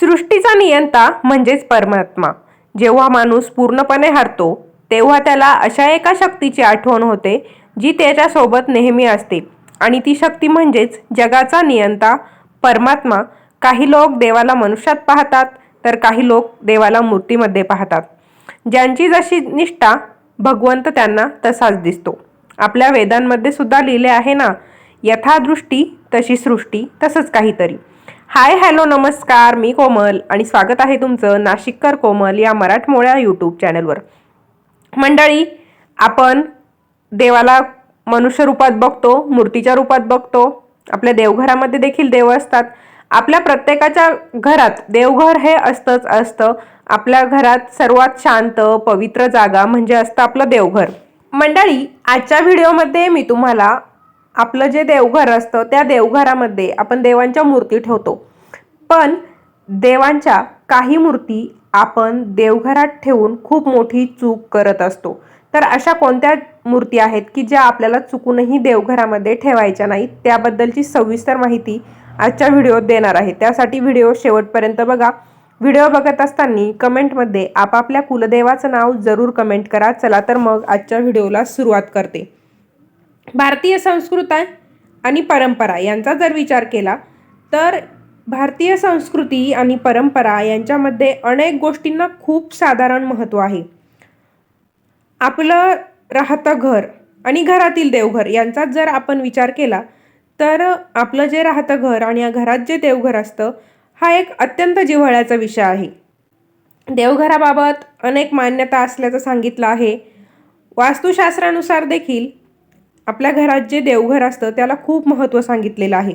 सृष्टीचा नियंता म्हणजेच परमात्मा. जेव्हा माणूस पूर्णपणे हारतो तेव्हा त्याला अशा एका शक्तीची आठवण होते जी त्याच्यासोबत नेहमी असते. आणि ती शक्ती म्हणजेच जगाचा नियंता परमात्मा. काही लोक देवाला मनुष्यात पाहतात तर काही लोक देवाला मूर्तीमध्ये पाहतात. ज्यांची जशी निष्ठा भगवंत त्यांना तसाच दिसतो. आपल्या वेदांमध्ये सुद्धा लिहिले आहे ना यथादृष्टी तशी सृष्टी तसंच काहीतरी. हाय हॅलो नमस्कार. मी कोमल आणि स्वागत आहे तुमचं नाशिककर कोमल या मराठमोळ्या यूट्यूब चॅनलवर मंडळी आपण देवाला मनुष्य रूपात बघतो मूर्तीच्या रूपात बघतो. आपल्या देवघरामध्ये देखील देव असतात. आपल्या प्रत्येकाच्या घरात देवघर हे असतंच असतं. आपल्या घरात सर्वात शांत पवित्र जागा म्हणजे असतं आपलं देवघर. मंडळी आजच्या व्हिडिओमध्ये मी तुम्हाला आपलं जे देवघर असतं त्या देवघरामध्ये आपण देवांच्या मूर्ती ठेवतो. पण देवांच्या काही मूर्ती आपण देवघरात ठेवून खूप मोठी चूक करत असतो. तर अशा कोणत्या मूर्ती आहेत की ज्या आपल्याला चुकूनही देवघरामध्ये ठेवायच्या नाहीत? त्याबद्दलची सविस्तर माहिती आजच्या व्हिडिओत देणार आहे. त्यासाठी व्हिडिओ शेवटपर्यंत बघा. व्हिडिओ बघत असताना कमेंटमध्ये आपापल्या कुलदेवाचं नाव जरूर कमेंट करा. चला तर मग आजच्या व्हिडिओला सुरुवात करते. भारतीय संस्कृती आणि परंपरा यांचा जर विचार केला तर भारतीय संस्कृती आणि परंपरा यांच्यामध्ये अनेक गोष्टींना खूप साधारण महत्त्व आहे. आपलं राहतं घर आणि घरातील देवघर यांचाच जर आपण विचार केला तर आपलं जे राहतं घर आणि या घरात जे देवघर असतं हा एक अत्यंत जिव्हाळ्याचा विषय आहे. देवघराबाबत अनेक मान्यता असल्याचं सांगितलं आहे. वास्तुशास्त्रानुसार देखील आपल्या घरात जे देवघर असतं त्याला खूप महत्त्व सांगितलेलं आहे.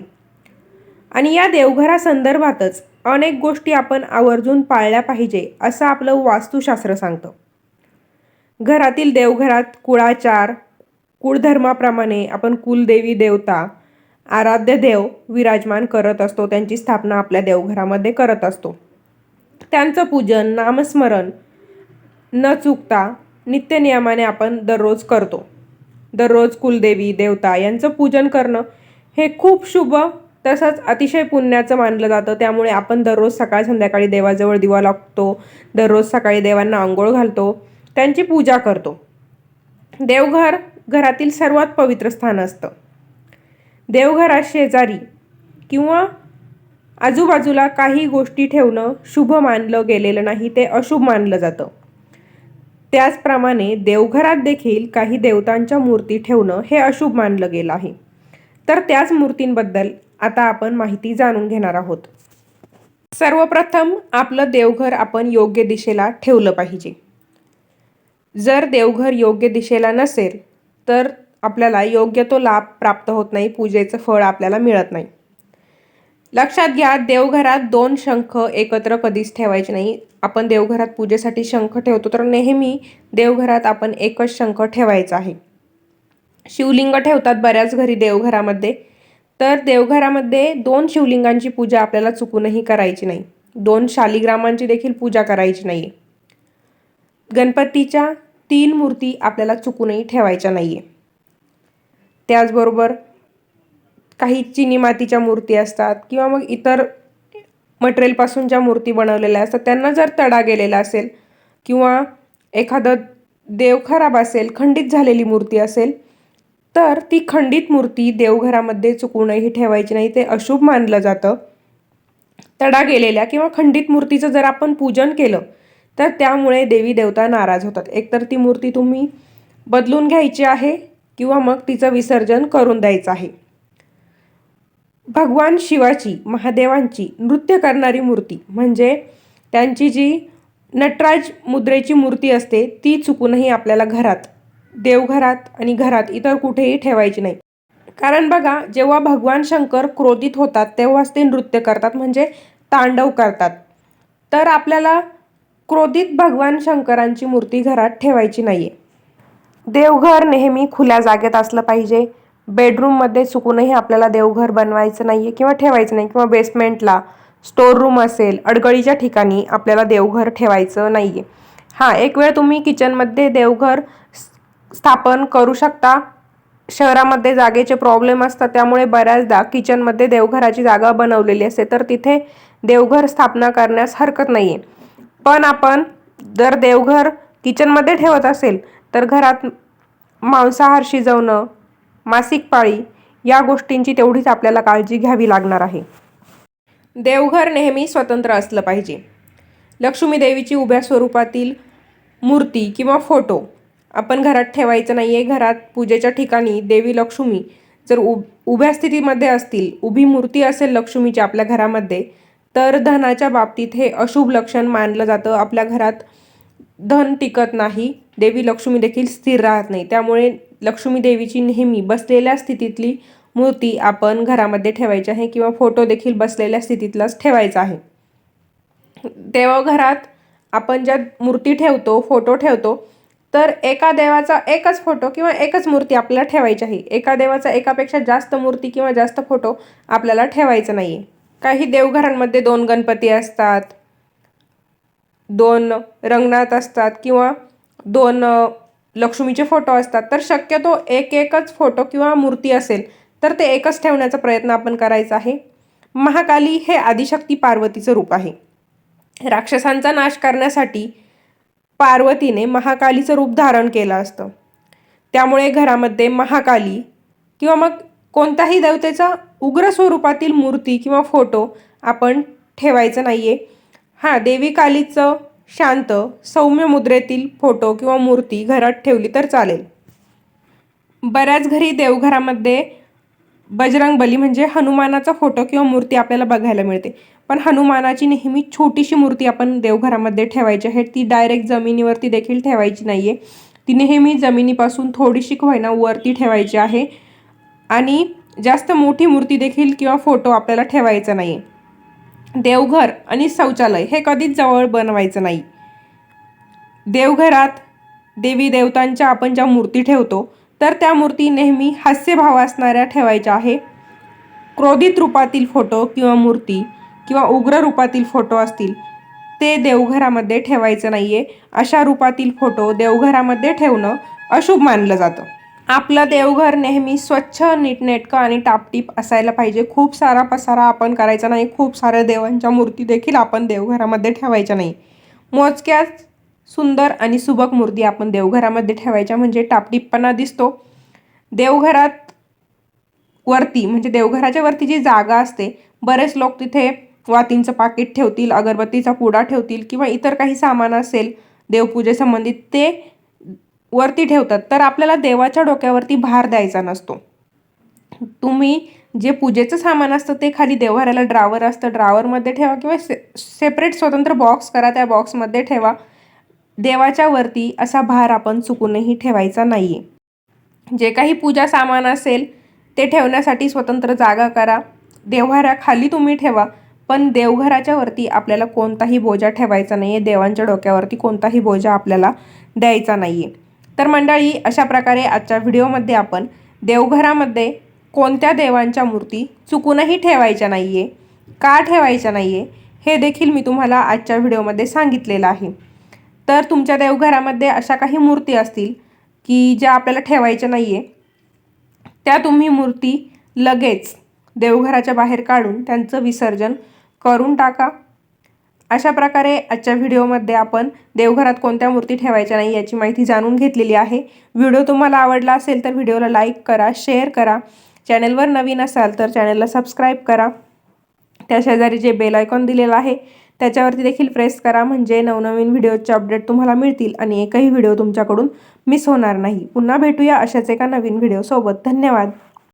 आणि या देवघरासंदर्भातच अनेक गोष्टी आपण आवर्जून पाळल्या पाहिजे असं आपलं वास्तुशास्त्र सांगतं. घरातील देवघरात कुळाचार कुळधर्माप्रमाणे आपण कुलदेवी देवता आराध्य देव विराजमान करत असतो त्यांची स्थापना आपल्या देवघरामध्ये करत असतो. त्यांचं पूजन नामस्मरण न चुकता नित्यनियमाने आपण दररोज करतो. दररोज कुलदेवी देवता यांचं पूजन करणं हे खूप शुभ तसंच अतिशय पुण्याचं मानलं जातं. त्यामुळे आपण दररोज सकाळ संध्याकाळी देवाजवळ दिवा लागतो दररोज सकाळी देवांना आंघोळ घालतो त्यांची पूजा करतो. देवघर घरातील सर्वात पवित्र स्थान असतं. देवघरात शेजारी किंवा आजूबाजूला काही गोष्टी ठेवणं शुभ मानलं गेलेलं नाही ते अशुभ मानलं जातं. त्याचप्रमाणे देवघरात देखील काही देवतांच्या मूर्ती ठेवणं हे अशुभ मानलं गेलं आहे. तर त्याच मूर्तींबद्दल आता आपण माहिती जाणून घेणार आहोत. सर्वप्रथम आपलं देवघर आपण योग्य दिशेला ठेवलं पाहिजे. जर देवघर योग्य दिशेला नसेल तर आपल्याला योग्य तो लाभ प्राप्त होत नाही पूजेचं फळ आपल्याला मिळत नाही. लक्षात घ्या देवघरात दोन शंख एकत्र कधीच ठेवायचे नाही. आपण देवघरात पूजेसाठी शंख ठेवतो तर नेहमी देवघरात आपण एकच शंख ठेवायचा आहे. शिवलिंग ठेवतात बऱ्याच घरी देवघरामध्ये. तर देवघरामध्ये दोन शिवलिंगांची पूजा आपल्याला चुकूनही करायची नाही. दोन शालिग्रामांची देखील पूजा करायची नाही गणपतीच्या तीन मूर्ती आपल्याला चुकूनही ठेवायच्या नाही आहे त्याचबरोबर काही चिनी मातीच्या मूर्ती असतात किंवा मग इतर मटेरियलपासून ज्या मूर्ती बनवलेल्या असतात त्यांना जर तडा गेलेला असेल किंवा एखादं देव खराब असेल खंडित झालेली मूर्ती असेल तर ती खंडित मूर्ती देवघरामध्ये चुकूनही ठेवायची नाही ते अशुभ मानलं जातं. तडा गेलेल्या किंवा खंडित मूर्तीचं जर आपण पूजन केलं तर त्यामुळे देवी देवता नाराज होतात. एकतर ती मूर्ती तुम्ही बदलून घ्यायची आहे किंवा मग तिचं विसर्जन करून द्यायचं आहे. भगवान शिवाची महादेवांची नृत्य करणारी मूर्ती. म्हणजे त्यांची जी नटराज मुद्रेची मूर्ती असते ती चुकूनही आपल्याला घरात देवघरात आणि घरात इतर कुठेही ठेवायची नाही. कारण बघा जेव्हा भगवान शंकर क्रोधित होतात तेव्हाच ते नृत्य करतात म्हणजे तांडव करतात. तर आपल्याला क्रोधित भगवान शंकरांची मूर्ती घरात ठेवायची नाही आहे देवघर नेहमी खुल्या जागेत असलं पाहिजे. बेडरूममध्ये चुकूनही आपल्याला देवघर बनवायचं नाही आहे किंवा ठेवायचं नाही किंवा बेसमेंटला स्टोर रूम असेल अडगळीच्या ठिकाणी आपल्याला देवघर ठेवायचं नाही आहे हां एक वेळ तुम्ही किचनमध्ये देवघर स्थापन करू शकता. शहरामध्ये जागेचे प्रॉब्लेम असतात त्यामुळे बऱ्याचदा किचनमध्ये देवघराची जागा बनवलेली असते तर तिथे देवघर स्थापना करण्यास हरकत नाही आहे पण आपण जर देवघर किचनमध्ये ठेवत असेल तर घरात मांसाहार शिजवणं मासिक पाळी या गोष्टींची तेवढीच आपल्याला काळजी घ्यावी लागणार आहे. देवघर नेहमी स्वतंत्र असलं पाहिजे. लक्ष्मी देवीची उभ्या स्वरूपातील मूर्ती किंवा फोटो आपण घरात ठेवायचं नाही आहे घरात पूजेच्या ठिकाणी देवी लक्ष्मी जर उ उभ्या स्थितीमध्ये असतील उभी मूर्ती असेल लक्ष्मीची आपल्या घरामध्ये तर धनाच्या बाबतीत हे अशुभ लक्षण मानलं जातं. आपल्या घरात धन टिकत नाही देवी लक्ष्मी देखील स्थिर राहत नाही. त्यामुळे लक्ष्मी देवीची नेहमी बसलेल्या स्थितीतली मूर्ती आपण घरामध्ये ठेवायची आहे किंवा फोटो देखील बसलेल्या स्थितीतलाच ठेवायचा आहे. देवघरात आपण ज्या मूर्ती ठेवतो फोटो ठेवतो तर एका देवाचा एकच फोटो किंवा एकच मूर्ती आपल्याला ठेवायची आहे. एका देवाचा एकापेक्षा जास्त मूर्ती किंवा जास्त फोटो आपल्याला ठेवायचं नाही आहे काही देवघरांमध्ये दोन गणपती असतात दोन रंगनाथ असतात किंवा दोन लक्ष्मीचे फोटो असतात. तर शक्यतो एक एकच फोटो किंवा मूर्ती असेल तर ते एकच ठेवण्याचा प्रयत्न आपण करायचा आहे. महाकाली हे आदिशक्ती पार्वतीचं रूप आहे. राक्षसांचा नाश करण्यासाठी पार्वतीने महाकालीचं रूप धारण केलं असतं. त्यामुळे घरामध्ये महाकाली किंवा मग कोणत्याही देवतेचा उग्र स्वरूपातील मूर्ती किंवा फोटो आपण ठेवायचं नाही आहे हां देवी कालीचं शांत सौम्य मुद्रेतील फोटो किंवा मूर्ती घरात ठेवली तर चालेल. बऱ्याच घरी देवघरामध्ये बजरंगबली म्हणजे हनुमानाचा फोटो किंवा मूर्ती आपल्याला बघायला मिळते. पण हनुमानाची नेहमी छोटीशी मूर्ती आपण देवघरामध्ये ठेवायची आहे. ती डायरेक्ट जमिनीवरती देखील ठेवायची नाही आहे ती नेहमी जमिनीपासून थोडीशी खोयना वरती ठेवायची आहे. आणि जास्त मोठी मूर्ती देखील किंवा फोटो आपल्याला ठेवायचा नाही आहे देवघर आणि शौचालय हे कधीच जवळ बनवायचं नाही. देवघरात देवी देवतांच्या आपण ज्या मूर्ती ठेवतो तर त्या मूर्ती नेहमी हास्यभाव असणाऱ्या ठेवायच्या आहे. क्रोधित रूपातील फोटो किंवा मूर्ती किंवा उग्र रूपातील फोटो असतील ते देवघरामध्ये ठेवायचं नाही आहे अशा रूपातील फोटो देवघरामध्ये ठेवणं अशुभ मानलं जातं. आपलं देवघर नेहमी स्वच्छ नीटनेटकं आणि टापटीप असायला पाहिजे. खूप सारा पसारा आपण करायचा नाही. खूप साऱ्या देवांच्या मूर्ती देखील आपण देवघरामध्ये ठेवायच्या नाही. मोजक्याच सुंदर आणि सुबक मूर्ती आपण देवघरामध्ये ठेवायच्या. म्हणजे टापटीपपणा दिसतो. देवघरात वरती म्हणजे देवघराच्या वरती जी जागा असते बरेच लोक तिथे वातींचं पाकिट ठेवतील अगरबत्तीचा पुडा ठेवतील किंवा इतर काही सामान असेल देवपूजेसंबंधित ते वरती ठेवतात तर आपल्याला देवाच्या डोक्यावरती भार द्यायचा नसतो. तुम्ही जे पूजेचं सामान असतं ते खाली देवघराला ड्रावर असतं ड्रावरमध्ये ठेवा किंवा से सेपरेट स्वतंत्र बॉक्स करा त्या बॉक्समध्ये ठेवा. देवाच्या वरती असा भार आपण चुकूनही ठेवायचा नाही आहे जे काही पूजा सामान असेल ते ठेवण्यासाठी स्वतंत्र जागा करा. देवघराखाली तुम्ही ठेवा पण देवघराच्या वरती आपल्याला कोणताही बोजा ठेवायचा नाही आहे देवांच्या डोक्यावरती कोणताही बोजा आपल्याला द्यायचा नाही आहे तर मंडळी अशा प्रकारे आजच्या व्हिडिओमध्ये आपण देवघरामध्ये कोणत्या देवांच्या मूर्ती चुकूनही ठेवायच्या नाही आहे का ठेवायच्या नाही आहे हे देखील मी तुम्हाला आजच्या व्हिडिओमध्ये सांगितलेलं आहे. तर तुमच्या देवघरामध्ये अशा काही मूर्ती असतील की ज्या आपल्याला ठेवायच्या नाही आहे त्या तुम्ही मूर्ती लगेच देवघराच्या बाहेर काढून त्यांचं विसर्जन करून टाका. अशा प्रकारे आजच्या व्हिडिओमध्ये आपण देवघरात कोणत्या मूर्ती ठेवायच्या नाही याची माहिती जाणून घेतलेली आहे. व्हिडिओ तुम्हाला आवडला असेल तर व्हिडिओला लाईक करा शेअर करा. चॅनलवर नवीन असाल तर चॅनलला सबस्क्राईब करा. त्या शेजारी जे बेल आयकॉन दिलेलं आहे त्याच्यावरती देखील प्रेस करा. म्हणजे नवनवीन व्हिडिओचे अपडेट तुम्हाला मिळतील आणि एकही व्हिडिओ तुमच्याकडून मिस होणार नाही. पुन्हा भेटूया अशाच एका नवीन व्हिडिओसोबत. धन्यवाद.